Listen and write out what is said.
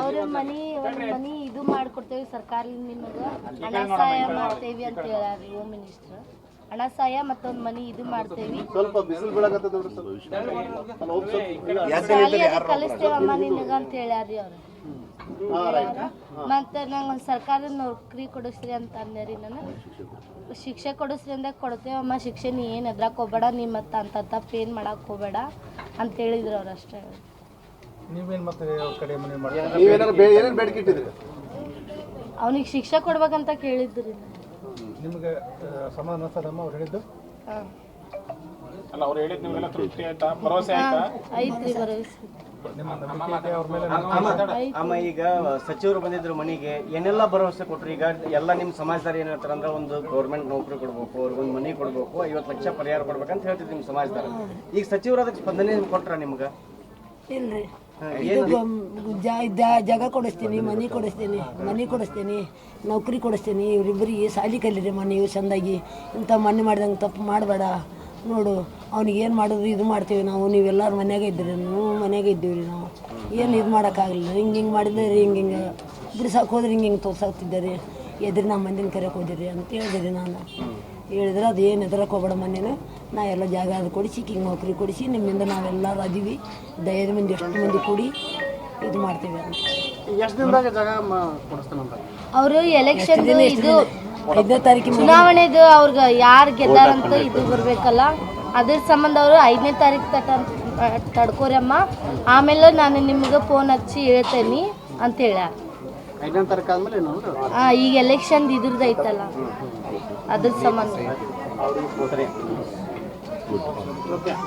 ಅವ್ರ ಮನಿ ಒಂದ್ ಮನಿ ಇದು ಮಾಡ್ಕೊಡ್ತೇವಿ ಸರ್ಕಾರದಿಂದ ನಿಮಗ. ಹಣ ಸಹಾಯ ಮಾಡ್ತೇವಿ ಅಂತ ಹೇಳಿ ಹೋಮ್ ಮಿನಿಸ್ಟರ್ ಹಣ ಸಹಾಯ ಮತ್ತೊಂದ್ ಮನಿ ಇದು ಮಾಡ್ತೇವಿ. ಶಾಲಿ ಅದು ಕಲಿಸ್ತೇವಮ್ಮ ನಿನಗ ಅಂತ ಹೇಳ್ಯಾರಿ ಅವ್ರು. ಮತ್ತೆ ನಂಗೆ ಒಂದು ಸರ್ಕಾರದ ನೌಕರಿ ಕೊಡಿಸ್ರಿ ಅಂತ ಅಂದ್ಯಾರಿ ನಾನು. ಶಿಕ್ಷೆ ಕೊಡಿಸ್ರಿ ಅಂದಾಗ ಕೊಡ್ತೇವಮ್ಮ. ಶಿಕ್ಷೆ ನೀ ಏನು ಎದ್ರಾಕ್ ಹೋಗ್ಬೇಡ ನೀ ಮತ್ತೆ ಅಂತ ತಪ್ಪು ಏನು ಮಾಡಕ್ ಹೋಗ್ಬೇಡ ಅಂತ ಹೇಳಿದ್ರು ಅವ್ರು ಅಷ್ಟೇ. ನೀವೇನು ಮತ್ತೆ ಅವ್ರ ಕಡೆ ಮನೆ ಮಾಡಿ ನೀವೇನಾರು ಬೇ ಏನೇನು ಬೇಡಿಕೆ ಇಟ್ಟಿದ್ರಿ ಅವನಿಗೆ ಶಿಕ್ಷೆ ಕೊಡ್ಬೇಕಂತ ಕೇಳಿದ್ರಿ. ನಿಮ್ಗೆ ಸಮಾಧಾನ ಅನ್ಸ್ತದಮ್ಮ ಅವ್ರು ಹೇಳಿದ್ದು? ಹಾಂ. ಅಲ್ಲ ಅವ್ರು ಹೇಳಿದ್ ನಿಮ್ಗೆಲ್ಲ ತೃಪ್ತಿ ಆಯ್ತಾ? ಭರವಸೆ ಆಯ್ತಾ? ಐತ್ರಿ ಭರವಸೆ. ನಿಮ್ಮ ನಂಬಿಕೆ ಅವ್ರ ಮೇಲೆ? ಅಮ್ಮ ಈಗ ಸಚಿವರು ಬಂದಿದ್ರು ಮನೆಗೆ ಏನೆಲ್ಲ ಭರವಸೆ ಕೊಟ್ರು? ಈಗ ಎಲ್ಲ ನಿಮ್ಮ ಸಮಾಜದಾರ ಏನ್ ಹೇಳ್ತಾರೆ ಅಂದ್ರೆ ಒಂದು ಗೌರ್ಮೆಂಟ್ ನೌಕರಿ ಕೊಡ್ಬೇಕು ಅವ್ರಿಗೊಂದು ಮನೆ ಕೊಡ್ಬೇಕು ಐವತ್ತು ಲಕ್ಷ ಪರಿಹಾರ ಕೊಡ್ಬೇಕಂತ ಹೇಳ್ತಿದ್ರು ನಿಮ್ಮ ಸಮಾಜದಾರ. ಈಗ ಸಚಿವರು ಅದಕ್ಕೆ ಸ್ಪಂದನೆ ಕೊಟ್ರ ನಿಮ್ಗೆ? ಇಲ್ರಿ. ಜಾಗ ಕೊಡಿಸ್ತೀನಿ ಮನೆ ಕೊಡಿಸ್ತೀನಿ ಮನೆ ಕೊಡಿಸ್ತೀನಿ ನೌಕರಿ ಕೊಡಿಸ್ತೀನಿ ಇವ್ರಿಬ್ಬರಿಗೆ ಸಾಲಿ ಕಲೀರಿ ಮನೆ ಇವು ಚಂದಾಗಿ ಇಂಥ ಮನೆ ಮಾಡ್ದಂಗೆ ತಪ್ಪು ಮಾಡಬೇಡ. ನೋಡು ಅವ್ನಿಗೆ ಏನು ಮಾಡಿದ್ರು ಇದು ಮಾಡ್ತೀವಿ ನಾವು ನೀವೆಲ್ಲರೂ ಮನೆಯಾಗೆ ಇದ್ದೀರಿ ನಾವು ಮನೆಯಾಗೆ ಇದ್ದೀವಿ ರೀ ನಾವು. ಏನು ಇದು ಮಾಡೋಕ್ಕಾಗಲಿಲ್ಲ ಹಿಂಗೆ ಹಿಂಗೆ ಮಾಡಿದ್ರೆ ರೀ ಹಿಂಗೆ ಹಿಂಗೆ ಬಿಡ್ಸಕ್ಕೆ ಹೋದ್ರೆ ಹಿಂಗೆ ಹಿಂಗೆ ತೋರ್ಸಾಕ್ತಿದ್ದಾರೆ ಎದ್ರಿ ನಮ್ಮ ಮಂದಿನ ಕರೆಯೋಕೆ ಹೋದಿರಿ ಅಂತ ಹೇಳಿದೆ ನಾನು. ಹೇಳಿದ್ರೆ ಅದು ಏನು ಎದ್ರಕ್ಕೆ ಹೋಗ್ಬೇಡ ಮನೇನು ನಾ ಎಲ್ಲ ಜಾಗ ಅದು ಕೊಡಿಸಿ ಕಿಂಗ್ ನೌಕರಿ ಕೊಡಿಸಿ ನಿಮ್ಮಿಂದ ನಾವೆಲ್ಲರೂ ಅದೀವಿ. ದಯದ ಮಂದಿ ಎಷ್ಟು ಮಂದಿ ಕೂಡಿ ಇದು ಮಾಡ್ತೀವಿ ಅಂತ ಎಷ್ಟು ದಿನದಾಗ ಜಾಗ ಕೊಡಿಸ್ತಾನಂತ ಅವರು ಎಲೆಕ್ಷನ್ ಇದು ಐದನೇ ತಾರೀಕಿನ ಚುನಾವಣೆದು ಅವ್ರಿಗೆ ಯಾರು ಗೆದ್ದಾರಂತ ಇದು ಬರ್ಬೇಕಲ್ಲ. ಅದ್ರ ಸಂಬಂಧ ಅವರು ಐದನೇ ತಾರೀಕು ತಟ ತಡ್ಕೋರಮ್ಮ ಆಮೇಲೆ ನಾನು ನಿಮ್ಗೆ ಫೋನ್ ಹಚ್ಚಿ ಹೇಳ್ತೇನೆ ಅಂತ ಹೇಳ. ಐದನೇ ತಾರೀಕು ಆದ್ಮೇಲೆ ಹಾಂ ಈಗ ಎಲೆಕ್ಷನ್ ಇದ್ರದ್ದು ಐತಲ್ಲ. ಅದ್ರ ಸಂಬಂಧ. Sudah.